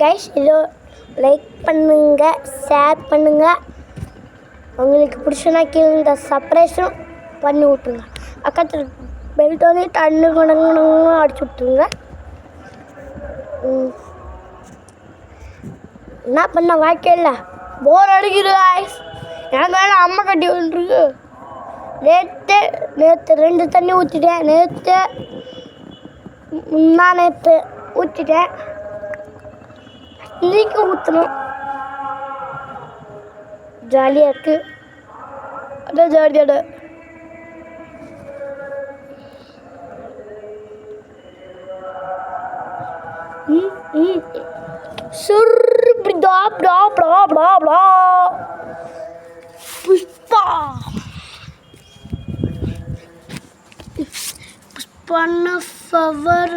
Guys இதோ like பண்ணுங்க share பண்ணுங்க. உங்களுக்கு பிடிச்சனா கீழே இந்த சப்ரைஸும் பண்ணி விட்ருங்க பக்கத்தில் பெல்ட் வந்து தண்ணு குணங்க அடிச்சு விட்ருங்க ம். என்ன பண்ண வாழ்க்கையில்? போர் அடிக்குது guys. எனக்கு வேணா அம்மா கட்டி வந்துருக்கு நேற்று நேற்று ரெண்டு தண்ணி ஊற்றிட்டேன் நேற்று முன்னா நேற்று ஊற்றிட்டேன் இன்றைக்கு ஊற்றணும் ஜாலியாக இருக்கு. அதான் ஜாலியான ம் ம். சுர் பிடா பிடா புஷ்பா. புஷ்பான ஃபவர்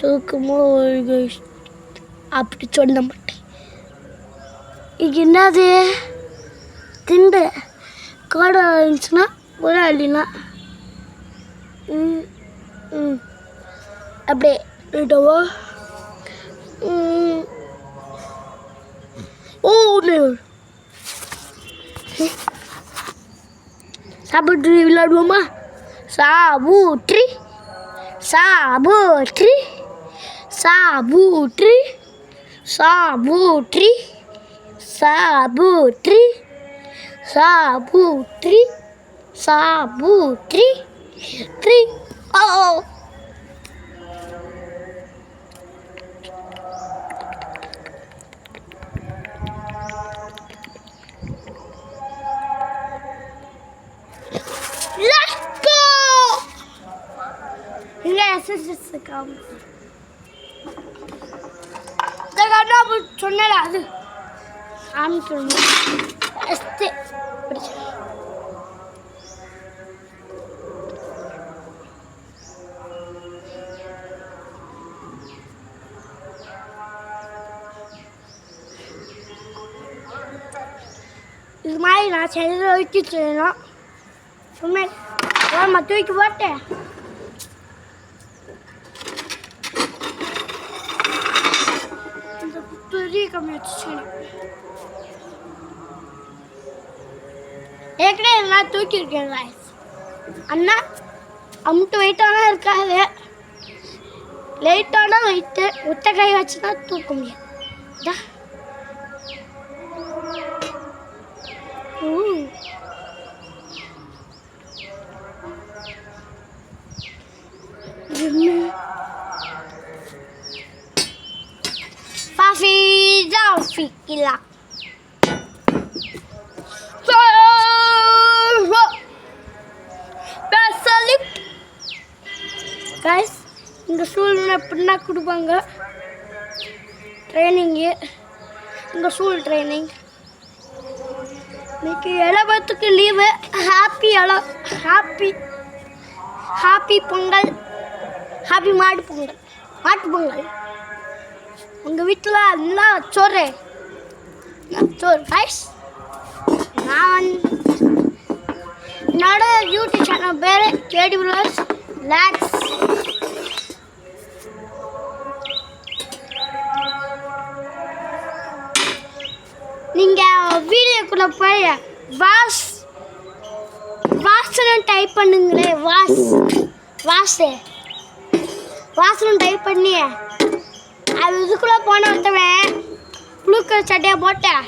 தூக்கமோ கைஸ் அப்படி சொல்ல மாட்டேன். இது என்னது? திண்டு. காடை இருந்துச்சுன்னா ஒரு அள்ளினா. ம் அப்படியே விட்டவோ ஓ சாப்பிட்டு விளையாடுவோமா? சாபூட்ரி சாபூட்ரி ಸಾಬೂಟ್ರಿ ಸಾಬೂಟ್ರಿ ಸಾಬೂಟ್ರಿ ಸಾಬೂಟ್ರಿ ಸಾಬೂಟ್ರಿ ತ್ರಿ ಓ Let's go! Yes, it's just a gum. சொன்னல அது. ஆரம்பிக்கணும் ஃபஸ்ட்டு பிடிச்ச. இது மாதிரி நான் சென்னையில் வைக்க செய்யணும். சும்மா ஓரமாக தூக்கி போட்டேன் இந்த பெரிய கம்மி வச்சு ஏற்கனவே நான் தூக்கியிருக்கேன் ராய்ஸ் அண்ணா அமுட்டு வெயிட்டானா இருக்காது லைட்டான வெயிட்டு ஒத்த கை வச்சு தான் தூக்க முடியும் இதா. ஊ Fafi Zalfi gila. கைஸ் இந்த ஸ்கூலில் எப்படின்னா கொடுப்பாங்க? ட்ரைனிங்கு இந்த ஸ்கூல் ட்ரைனிங் இன்னைக்கு இளவத்துக்கு லீவு ஹாப்பி இள ஹாப்பி ஹாப்பி பொங்கல். ஹாப்பி மாடு பொங்கல். மாட்டு பொங்கல். உங்கள் வீட்டில் என்ன சோறு. சோர் ஃபைஸ் நான் நான் என்னோட யூடியூப் சேனல் பேர் கேடி ப்ளஸ் லேக்ஸ் நீங்கள் வீடியோக்குள்ளே போய் வாஸ் வாசனம் டைப் பண்ணுங்களே வாஸ் வாசு வாசனம் டைப் பண்ணி அது இதுக்குள்ளே போன ஒருத்தவன் ப்ளூ சட்டையை போட்டேன்.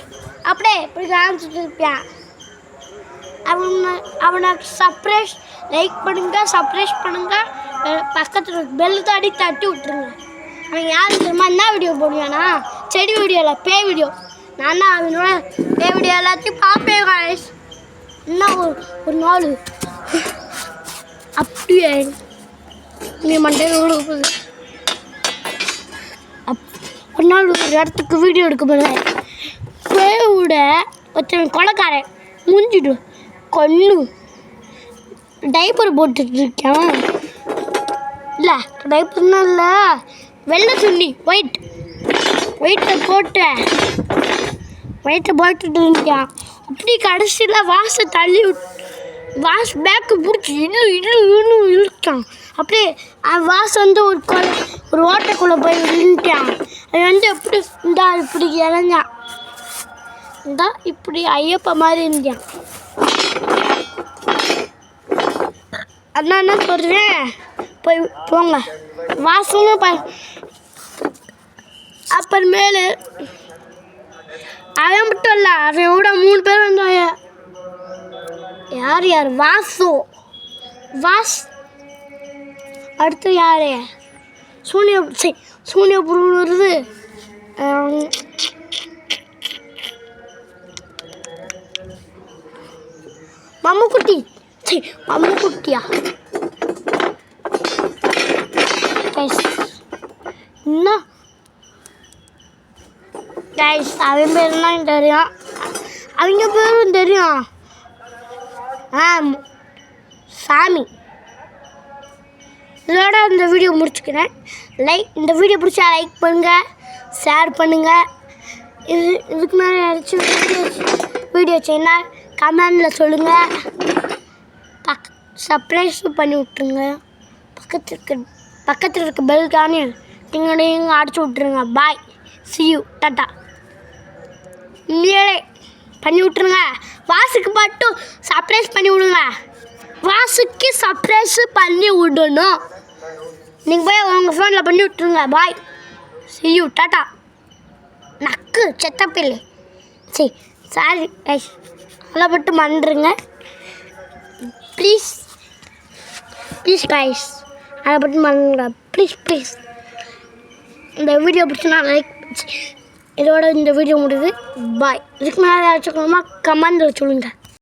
அப்படியே இப்படி காமிச்சிட்டு இருப்பேன். அவனை அவனை சப்ரேஷ் லைக் பண்ணுங்க சப்ரேஷ் பண்ணுங்க. பக்கத்தில் பெல் தாடி தட்டி விட்டுருங்க. அவன் யார் தெரியுமா? என்ன வீடியோ போடுவானா? செடி வீடியோவில் பே வீடியோ நான் தான் அவனோட பே வீடியோ எல்லாத்தையும் பார்ப்பேன் காலேஜ் என்ன ஒரு ஒரு நாள். அப்படியே நீ மண்டே போகுது. ஒரு நாள் ஒரு இடத்துக்கு வீடியோ எடுக்க போகிறேன் பேயோட ஒருத்தன் கொலைக்காரன் மூஞ்சிடு கொல்லு டைப்பர் போட்டுட்டு இருக்கேன் இல்லை டைப்பர்னா இல்லை வெள்ளை சுண்ணி ஒயிட் ஒயிட்டை போட்ட ஒயிட்டை போட்டுட்டு இருக்கேன். அப்படி கடைசியில் வாசை தள்ளி விட் வாஸ் பேக்கு பிடிச்சி இன்னும் இன்னும் இன்னும் இழுத்தான். அப்படியே அந்த வாஸ் வந்து ஒரு கொலை ஒரு ஓட்டைக்குள்ளே போய் விழுந்துட்டான். அது வந்து எப்படி இந்தா இப்படி இறஞ்சான் இந்தா இப்படி ஐயப்ப மாதிரி இருந்தான் அதான் என்ன சொல்கிறேன் போய் போங்க. வாசமும் ப. அப்புறமேலு அவன் மட்டும் இல்லை அவன் கூட மூணு பேர் வந்தாங்க. யார் யார்? வாசு. வாஸ். அடுத்து யார்? சூனிய சரி சூனிய புருவன் வருது. ஆம், மம்முக்குட்டி. சரி மம்முக்குட்டியா? கைஸ் என்ன கைஸ் அவன் பேர்லாம் தெரியும். அவங்க பேரும் தெரியும். ஆ சாமி. இதோட இந்த வீடியோ முடிச்சுக்கிறேன். லைக் இந்த வீடியோ பிடிச்சா லைக் பண்ணுங்கள் ஷேர் பண்ணுங்கள் இது இதுக்கு மேலே யாராச்சும் வீடியோ வீடியோ செய்யலாம் கமெண்டில் சொல்லுங்கள் பக் சர்ப்ரைஸும் பண்ணி விட்ருங்க பக்கத்தில் இருக்க பக்கத்தில் இருக்க பெல்கானே நீங்கள் நீங்கள் அடிச்சு விட்ருங்க பாய் சியூ டாட்டா நீங்களே பண்ணி விட்ருங்க வாசுக்கு மட்டும் சர்ப்ரைஸ் பண்ணி விடுங்க. வாசுக்கு சர்ப்ரைஸு பண்ணி விடணும். நீங்கள் போய் உங்கள் ஃபோனில் பண்ணி விட்ருங்க பாய் சி யூ டாட்டா நக்கு செத்தப்பில்லை சரி சாரி ஐஸ் அதெல்லாம் மட்டும் மறந்துருங்க. ப்ளீஸ் ப்ளீஸ் கைஸ் அதை மட்டும் மறந்துங்க ப்ளீஸ் ப்ளீஸ் இந்த வீடியோ பிடிச்சினா லைக் இதோட இந்த வீடியோ முடியுது. பாய் இதுக்கு மேலே ஏதாச்சும் கமெண்ட் சொல்லுங்கள்